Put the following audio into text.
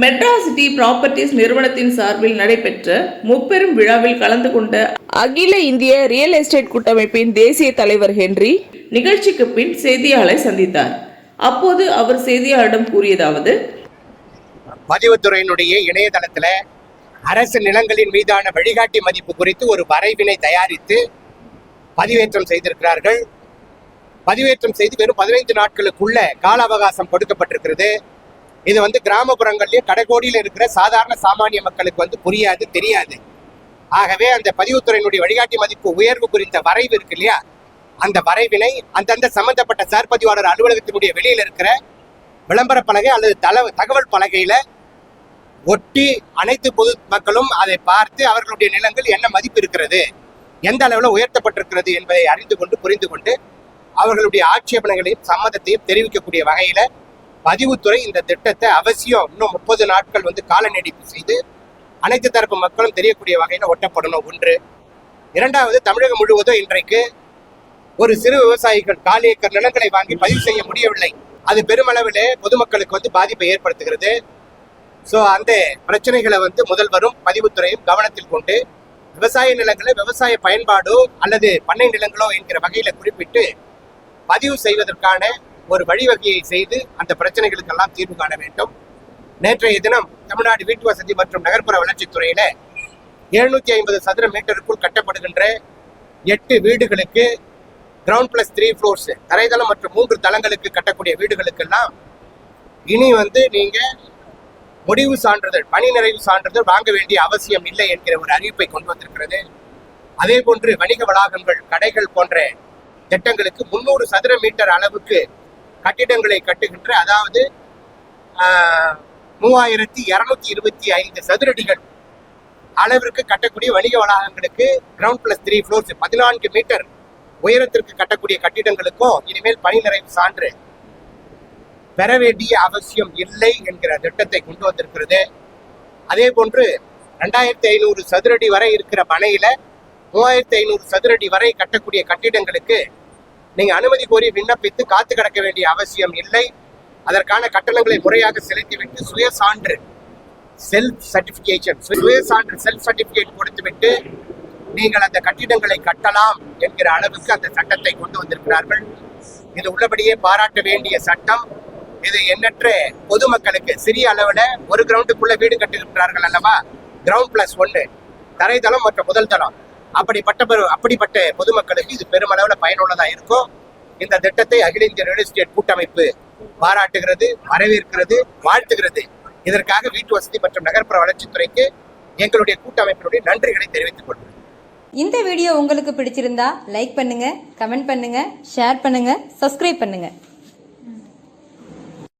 Madras City properties நிறுவனத்தின் சார்பில் நடைபெற்ற முப்பெரும் விழாவில் கலந்து கொண்ட அகில இந்திய ரியல் எஸ்டேட் கூட்டமைப்பின் தேசிய தலைவர் ஹென்றி நிகழ்ச்சிக்கு பின் செய்தியாளரை சந்தித்தார். அப்போது அவர் செய்தியாளரிடம் கூறியதாவது பதிவுத்துறையினுடைய இணையதளத்துல அரசு நிலங்களின் மீதான வழிகாட்டி மதிப்பு குறித்து ஒரு வரைவினை தயாரித்து பதிவேற்றம் செய்திருக்கிறார்கள். பதிவேற்றம் செய்து வெறும் பதினைந்து நாட்களுக்குள்ள கால அவகாசம் கொடுக்கப்பட்டிருக்கிறது. இது வந்து கிராமப்புறங்கள்லயும் கடைக்கோடியில் இருக்கிற சாதாரண சாமானிய மக்களுக்கு வந்து புரியாது தெரியாது. ஆகவே அந்த பதிவுத்துறையினுடைய வழிகாட்டி மதிப்பு உயர்வு குறித்த வரைவு இருக்கு இல்லையா? அந்த வரைவினை அந்தந்த சம்பந்தப்பட்ட சார்பதிவாளர் அலுவலகத்தினுடைய வெளியில் இருக்கிற விளம்பர பலகை அல்லது தல தகவல் பலகையில ஒட்டி அனைத்து பொது மக்களும் அதை பார்த்து அவர்களுடைய நிலங்கள் என்ன மதிப்பு இருக்கிறது எந்த அளவில் உயர்த்தப்பட்டிருக்கிறது என்பதை அறிந்து கொண்டு புரிந்து கொண்டு அவர்களுடைய ஆட்சேபனைகளையும் சம்மதத்தையும் தெரிவிக்கக்கூடிய வகையில பதிவுத்துறை இந்த திட்டத்தை அவசியம் இன்னும் முப்பது நாட்கள் வந்து கால நீடிப்பு செய்து அனைத்து தரப்பு மக்களும் தெரியக்கூடிய வகையில் ஒட்டப்படணும். ஒன்று. இரண்டாவது தமிழகம் முழுவதும் இன்றைக்கு ஒரு சிறு விவசாயிகள் காலி ஏக்கர் நிலங்களை வாங்கி பதிவு செய்ய முடியவில்லை. அது பெருமளவிலே பொதுமக்களுக்கு வந்து பாதிப்பை ஏற்படுத்துகிறது. ஸோ அந்த பிரச்சனைகளை வந்து முதல்வரும் பதிவுத்துறையும் கவனத்தில் கொண்டு விவசாய நிலங்களை விவசாய பயன்பாடோ அல்லது பண்ணை நிலங்களோ என்கிற வகையில் குறிப்பிட்டு பதிவு செய்வதற்கான ஒரு வழிவகையை செய்து அந்த பிரச்சனைகளுக்கெல்லாம் தீர்வு காண வேண்டும். நேற்றைய தினம் தமிழ்நாடு வீட்டு வசதி மற்றும் நகர்ப்புற வளர்ச்சித்துறையில எழுநூத்தி ஐம்பது சதுர மீட்டருக்குள் கட்டப்படுகின்ற எட்டு வீடுகளுக்கு கிரவுண்ட் பிளஸ் த்ரீ ஃப்ளோர்ஸ் தரைதளம் மற்றும் மூன்று தளங்களுக்கு கட்டக்கூடிய வீடுகளுக்கெல்லாம் இனி வந்து நீங்க முடிவு சான்றிதழ் பணி நிறைவு சான்றிதழ் வாங்க வேண்டிய அவசியம் இல்லை என்கிற ஒரு அறிவிப்பை கொண்டு வந்திருக்கிறது. அதே போன்று வணிக வளாகங்கள் கடைகள் போன்ற திட்டங்களுக்கு முன்னூறு சதுர மீட்டர் அளவுக்கு கட்டிடங்களை கட்டுகின்ற அதாவது மூவாயிரத்தி இருநூத்தி இருபத்தி ஐந்து சதுரடிகள் அளவிற்கு கட்டக்கூடிய வணிக வளாகங்களுக்கு கிரவுண்ட் பிளஸ் த்ரீ ஃப்ளோர்ஸ் பதினான்கு மீட்டர் உயரத்திற்கு கட்டக்கூடிய கட்டிடங்களுக்கும் இனிமேல் பணி நிறைவு சான்று பெற வேண்டிய அவசியம் இல்லை என்கிற திட்டத்தை கொண்டு வந்திருக்கிறது. அதே போன்று ரெண்டாயிரத்தி ஐநூறு சதுரடி வரை இருக்கிற பனையில மூவாயிரத்தி ஐநூறு சதுரடி வரை கட்டக்கூடிய கட்டிடங்களுக்கு நீங்க அனுமதி கோரி விண்ணப்பித்து காத்து கிடக்க வேண்டிய அவசியம் இல்லை. அதற்கான கட்டணங்களை முறையாக செலுத்திவிட்டு சுய சான்று செல்ஃப் சர்டிபிகேஷன் சுய சான்று செல்ஃப் சர்டிபிகேட் கொடுத்துவிட்டு நீங்கள் அந்த கட்டிடங்களை கட்டலாம் என்கிற அளவுக்கு அந்த சட்டத்தை கொண்டு வந்திருக்கிறார்கள். இது உள்ளபடியே பாராட்ட வேண்டிய சட்டம். இது எண்ணற்ற பொதுமக்களுக்கு சிறிய அளவில் ஒரு கிரவுண்டுக்குள்ள வீடு கட்டியிருக்கிறார்கள் அல்லவா? கிரவுண்ட் பிளஸ் ஒன்று தரைதளம் மற்றும் முதல் தளம். அப்படிப்பட்ட அப்படிப்பட்ட பொதுமக்களுக்கு இது பெருமளவில் பயனுள்ளதா இருக்கும். இந்த திட்டத்தை அகில இந்திய ரியல் எஸ்டேட் கூட்டமைப்பு பாராட்டுகிறது வரவேற்கிறது வாழ்த்துகிறது. இதற்காக வீட்டு வசதி மற்றும் நகர்ப்புற வளர்ச்சித்துறைக்கு எங்களுடைய கூட்டமைப்பினுடைய நன்றிகளை தெரிவித்துக் கொள்கிறேன். இந்த வீடியோ உங்களுக்கு பிடிச்சிருந்தா லைக் பண்ணுங்க கமெண்ட் பண்ணுங்க ஷேர் பண்ணுங்க சப்ஸ்கிரைப் பண்ணுங்க.